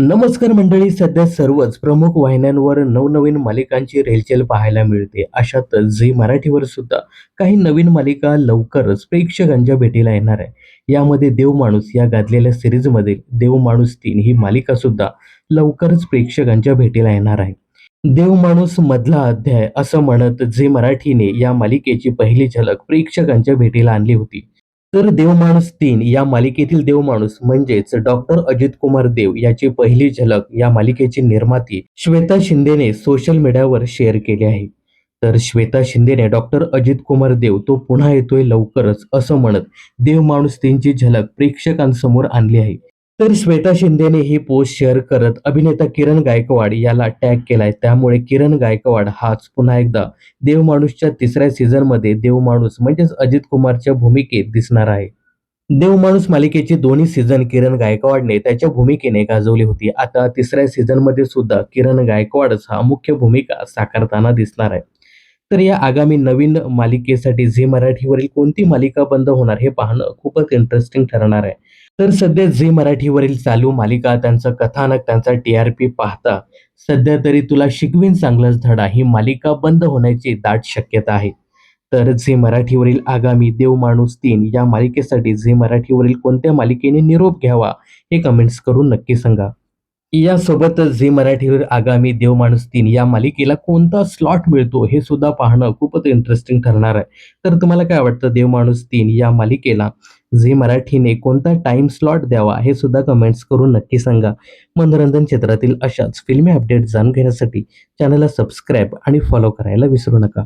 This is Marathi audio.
नमस्कार मंडळी सध्या सर्वच प्रमुख वाहिन्यांवर नवनवीन मालिकांची रेलचेल पाहायला मिळते. अशातच झी मराठीवर सुद्धा काही नवीन मालिका लवकरच प्रेक्षकांच्या भेटीला येणार आहे. यामध्ये देव माणूस या गाजलेल्या सिरीजमधील देव माणूस तीन ही मालिका सुद्धा लवकरच प्रेक्षकांच्या भेटीला येणार आहे. देव माणूस मधला अध्याय असं म्हणत झी मराठीने या मालिकेची पहिली झलक प्रेक्षकांच्या भेटीला आणली होती. तर देव माणूस तीन या मालिकेतील देव माणूस म्हणजेच डॉक्टर अजित कुमार देव याची पहिली झलक या मालिकेची निर्माती श्वेता शिंदेने सोशल मीडियावर शेअर केली आहे. तर श्वेता शिंदेने डॉक्टर अजित कुमार देव तो पुन्हा येतोय लवकरच असं म्हणत देव माणूस तीनची झलक प्रेक्षकांसमोर आणली आहे. तर श्वेता शिंदेने ही पोस्ट शेअर करत अभिनेता किरण गायकवाड याला टॅग केलाय. त्यामुळे किरण गायकवाड हाच पुन्हा एकदा देव माणूसच्या तिसऱ्या सीझनमध्ये देव माणूस म्हणजेच अजित कुमारच्या भूमिकेत दिसणार आहे. देव माणूस मालिकेची दोन्ही सीझन किरण गायकवाडने त्याच्या भूमिकेने गाजवली होती. आता तिसऱ्या सीझनमध्ये सुद्धा किरण गायकवाडच हा मुख्य भूमिका साकारताना दिसणार आहे. तर या आगामी नवीन मालिकेसाठी झी मराठीवरील कोणती मालिका बंद होणार हे पाहणं खूपच इंटरेस्टिंग ठरणार आहे. तर सध्या झी मराठीवरील चालू मालिका त्यांचं कथानक त्यांचा टी आर पी पाहता सध्या तरी तुला शिकवीन चांगलाच धडा. ही मालिका बंद होण्याची दाट शक्यता आहे. तर झी मराठीवरील आगामी देव माणूस तीन या मालिकेसाठी झी मराठीवरील कोणत्या मालिकेने निरोप घ्यावा हे कमेंट्स करून नक्की सांगा. यासोबतच झी मराठीवर आगामी देव माणूस तीन या मालिकेला कोणता स्लॉट मिळतो हे सुद्धा पाहणं खूपच इंटरेस्टिंग ठरणार आहे. तर तुम्हाला काय वाटतं देव माणूस तीन या मालिकेला? झी मराठीने कोणता टाइम स्लॉट द्यावा हे सुद्धा कमेंट्स करून नक्की सांगा. मनोरंजन क्षेत्रातील अशाच फिल्मी अपडेट जाणून घेण्यासाठी चॅनलला सबस्क्राईब आणि फॉलो करायला विसरू नका.